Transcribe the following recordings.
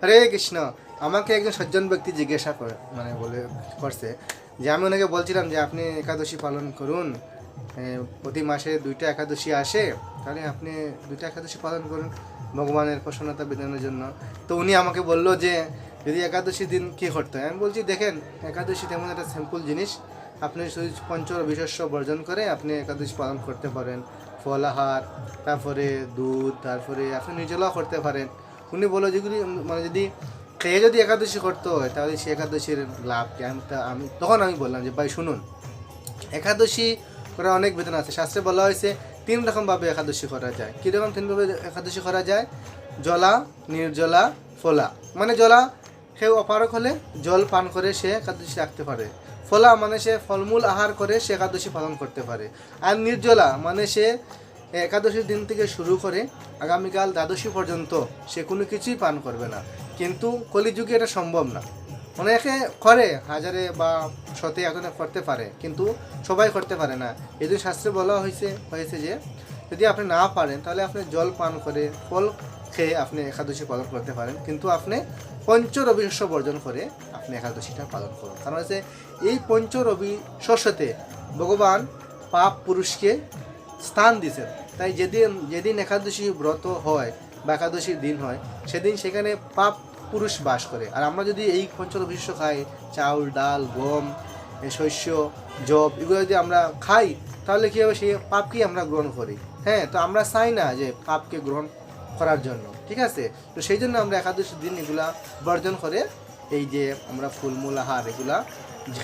হরে কৃষ্ণ, আমাকে একজন সজ্জন ব্যক্তি জিজ্ঞাসা করে মানে বলে, করছে যে আমি ওনাকে বলছিলাম যে আপনি একাদশী পালন করুন প্রতি মাসে দুইটা একাদশী আসে, তাহলে আপনি দুইটা একাদশী পালন করুন ভগবানের প্রসন্নতা বিধানের জন্য। তো উনি আমাকে বলল যে, যদি একাদশী দিন কী করতে? হয় আমি বলছি, দেখেন, একাদশী তেমন একটা সিম্পল জিনিস। আপনি শুধু পঞ্চ বিশস্য বর্জন করে আপনি একাদশী পালন করতে পারেন। ফলাহার তারপরে দুধ, তারপরে আপনি নিজেরাও করতে পারেন। উনি বলল যেগুলি মানে যদি খেয়ে যদি একাদশী করতে হয়, তাহলে সে একাদশীর লাভ কি? আমি আমি তখন আমি বললাম যে, ভাই, শুনুন, একাদশী করার অনেক বেতন আছে। শাস্ত্রে বলা হয়েছে, তিন রকমভাবে একাদশী করা যায়। কীরকম তিনভাবে একাদশী করা যায়? জলা, নির্জলা, ফলা। মানে জলা কেউ অপারক হলে জল পান করে সে একাদশী রাখতে পারে। ফলা মানে সে ফলমূল আহার করে সে একাদশী পালন করতে পারে। আর নির্জলা মানে সে একাদশীর দিন থেকে শুরু করে আগামীকাল দ্বাদশী পর্যন্ত সে কোনো কিছুই পান করবে না। কিন্তু কলিযুগে এটা সম্ভব না। অনেকে করে, হাজারে বা শতে এতনে করতে পারে, কিন্তু সবাই করতে পারে না। এই জন্য শাস্ত্রে বলা হয়েছে হয়েছে যে, যদি আপনি না পারেন, তাহলে আপনি জল পান করে, ফল খেয়ে আপনি একাদশী পালন করতে পারেন। কিন্তু আপনি পঞ্চ রবি শস্য বর্জন করে আপনি একাদশীটা পালন করুন। কারণ হচ্ছে, এই পঞ্চ রবি শস্যতে ভগবান পাপ পুরুষকে স্থান দিছেন তাই যেদিন যেদিন একাদশী ব্রত হয় বা একাদশীর দিন হয়, সেদিন সেখানে পাপ পুরুষ বাস করে। আর আমরা যদি এই পঞ্চরবিশ্ব খাই, চাউল, ডাল, গম শস্য জব এগুলো যদি আমরা খাই, তাহলে কী হবে? সেই পাপকেই আমরা গ্রহণ করি। হ্যাঁ তো আমরা চাই না যে পাপকে গ্রহণ করার জন্য। ঠিক আছে? তো সেই জন্য আমরা একাদশীর দিন এগুলা বর্জন করে, এই যে আমরা ফুলমূল আহার এগুলা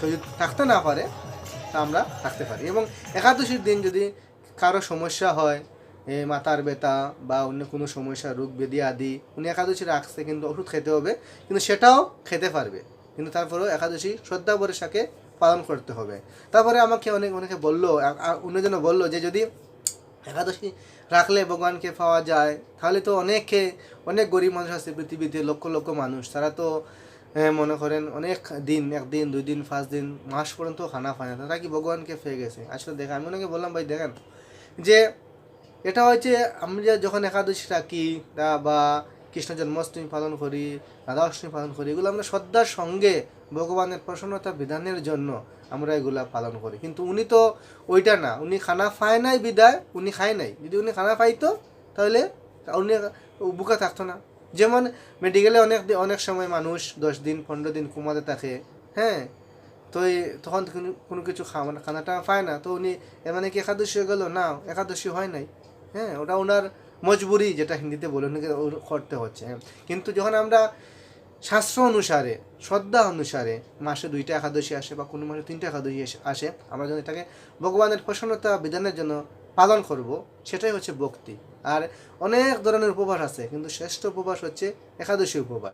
যদি থাকতে না পারে, তা আমরা থাকতে পারি। এবং একাদশীর দিন যদি কারও সমস্যা হয়, এ মাথার ব্যথা বা অন্য কোনো সমস্যা, রোগ ব্যাধি আদি, উনি একাদশী রাখছে কিন্তু ওষুধ খেতে হবে, কিন্তু সেটাও খেতে পারবে। কিন্তু তারপরেও একাদশী শ্রদ্ধা সাথে পালন করতে হবে। তারপরে আমাকে অনেক, অনেকে বলল অন্যজন বলল যে যদি একাদশী রাখলে ভগবানকে পাওয়া যায়, তাহলে তো অনেকে অনেক গরিব মানুষ আছে পৃথিবীতে, লক্ষ লক্ষ মানুষ, তারা তো মনে করেন অনেক দিন একদিন দুই দিন, পাঁচ দিন, মাস পর্যন্ত খানা পায় না। তারা কি ভগবানকে ফেয়ে গেছে? আসলে দেখা আমি ওনাকে বললাম, ভাই, দেখেন যে এটা হচ্ছে আমরা যখন একাদশী রাখি বা কৃষ্ণ জন্মাষ্টমী পালন করি রাধা অষ্টমী পালন করি, এগুলো আমরা শ্রদ্ধার সঙ্গে ভগবানের প্রসন্নতা বিধানের জন্য আমরা এগুলা পালন করি। কিন্তু উনি তো ওইটা না, উনি খানা পায় নাই বিদায়, উনি খায় নাই। যদি উনি খানা পাইতো, তাহলে উনি বুকা থাকতো না। যেমন মেডিকেলে অনেক অনেক সময় মানুষ দশ দিন, পনেরো দিন কুমাতে থাকে হ্যাঁ? তো তখন কোনো কিছু খাওয়া মানে খানাটা পায় না। তো উনি মানে কি একাদশী হয়ে গেলো? না, একাদশী হয় নাই হ্যাঁ? ওটা ওনার মজবুরি, যেটা হিন্দিতে বলে ওর করতে হচ্ছে হ্যাঁ? কিন্তু যখন আমরা শাস্ত্র অনুসারে, শ্রদ্ধা অনুসারে মাসে দুইটা একাদশী আসে বা কোনো মাসে তিনটা একাদশী আসে, আমরা যদি এটাকে ভগবানের প্রসন্নতা বিধানের জন্য পালন করব, সেটাই হচ্ছে ভক্তি। আর অনেক ধরনের উপবাস আছে কিন্তু শ্রেষ্ঠ উপবাস হচ্ছে একাদশী উপবাস।